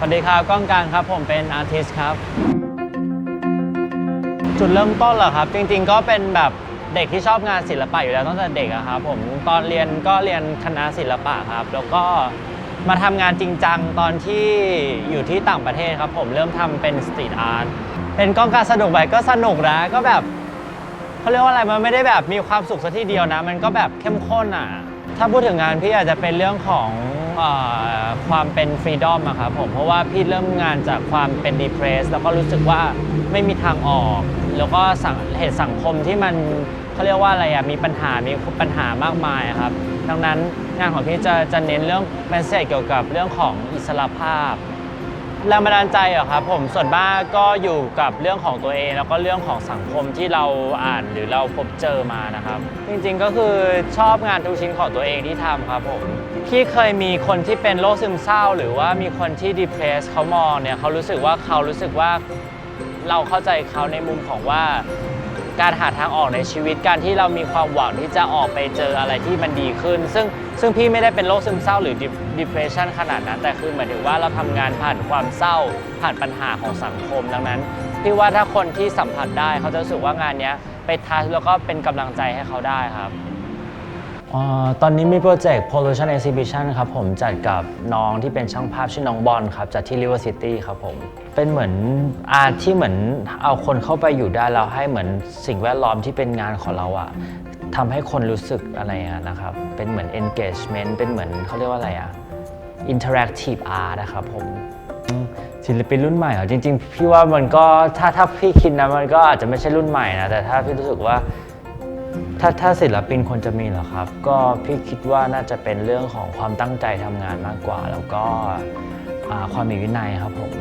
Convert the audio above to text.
สวัสดีครับก้องการครับผมเป็นอาร์ติสครับ จุดเริ่มต้นเหรอครับ จริงๆก็เป็นแบบเด็กที่ชอบงานศิลปะอยู่แล้วตั้งแต่เด็กอะครับผมตอนเรียนก็เรียนคณะศิลปะครับ แล้วก็มาทำงานจริงจังตอนที่อยู่ที่ต่างประเทศครับ ผมเริ่มทำเป็นสตรีทอาร์ตเป็นก้องการสนุกไหมก็สนุกนะก็แบบเขาเรียกว่าอะไรมันไม่ได้แบบมีความสุขสักทีเดียวนะ มันก็แบบเข้มข้นอะ ถ้าพูดถึงงานพี่อาจจะเป็นเรื่องของ ความเป็นฟรีดอมอะครับผมเพราะว่าพี่เริ่มงานจากความเป็นดีเพรสแล้วก็รู้สึกว่าไม่มีทางออก แล้วก็สังเหตุสังคมที่มันเขาเรียกว่าอะไรอะมีปัญหา มีปัญหามากมายครับ ดังนั้นงานของพี่จะจะเน้นเรื่องแมสเซจเกี่ยวกับเรื่องของอิสรภาพ แรงบันดาลใจเหรอครับผมส่วนมากก็อยู่กับเรื่องของตัวเอง แล้วก็เรื่องของสังคมที่เราอ่านหรือเราพบเจอมานะครับ จริงๆก็คือชอบงานทุกชิ้นของตัวเองที่ทำครับผมที่เคยมีคนที่เป็นโรคซึมเศร้า หรือว่ามีคนที่ depressed เขามองเนี่ยเขารู้สึกว่าเขารู้สึกว่าเราเข้าใจเขาในมุมของว่า การหาทางออกในชีวิตการที่เรามีความหวังที่จะออกไปเจออะไรที่มันดีขึ้น ซึ่งซึ่งพี่ไม่ได้เป็นโรคซึมเศร้าหรือ depression ขนาดนั้น แต่คือหมายถึงว่าเราทำงานผ่านความเศร้า ผ่านปัญหาของสังคมดังนั้นพี่ว่าถ้าคนที่สัมผัสได้เขาจะรู้สึกว่างานนี้ไปทัชแล้วก็เป็นกำลังใจให้เขาได้ครับ อ่าตอนนี้มีโปรเจกต์ Pollution Exhibition ครับผมจัดกับน้องที่เป็นช่างภาพชื่อน้องบอลครับจัดที่ River City ครับผม เป็นเหมือนอาร์ตที่เหมือนเอาคนเข้าไปอยู่ได้แล้วให้เหมือนสิ่งแวดล้อมที่เป็นงานของเราอะทำให้คนรู้สึกอะไรอะนะครับ เป็นเหมือน engagement เป็นเหมือนเขาเรียกว่าอะไรอะ interactive art นะครับผมอืมศิลปินรุ่นใหม่เหรอจริง ๆ พี่ว่ามันก็ถ้าถ้าพี่คิดนะมันก็อาจจะไม่ใช่รุ่นใหม่นะแต่ถ้าพี่รู้สึกว่า ถ้าถ้าศิลปินควรจะมีเหรอครับ ก็พี่คิดว่าน่าจะเป็นเรื่องของความตั้งใจทำงานมากกว่า แล้วก็อ่าความมีวินัยครับผม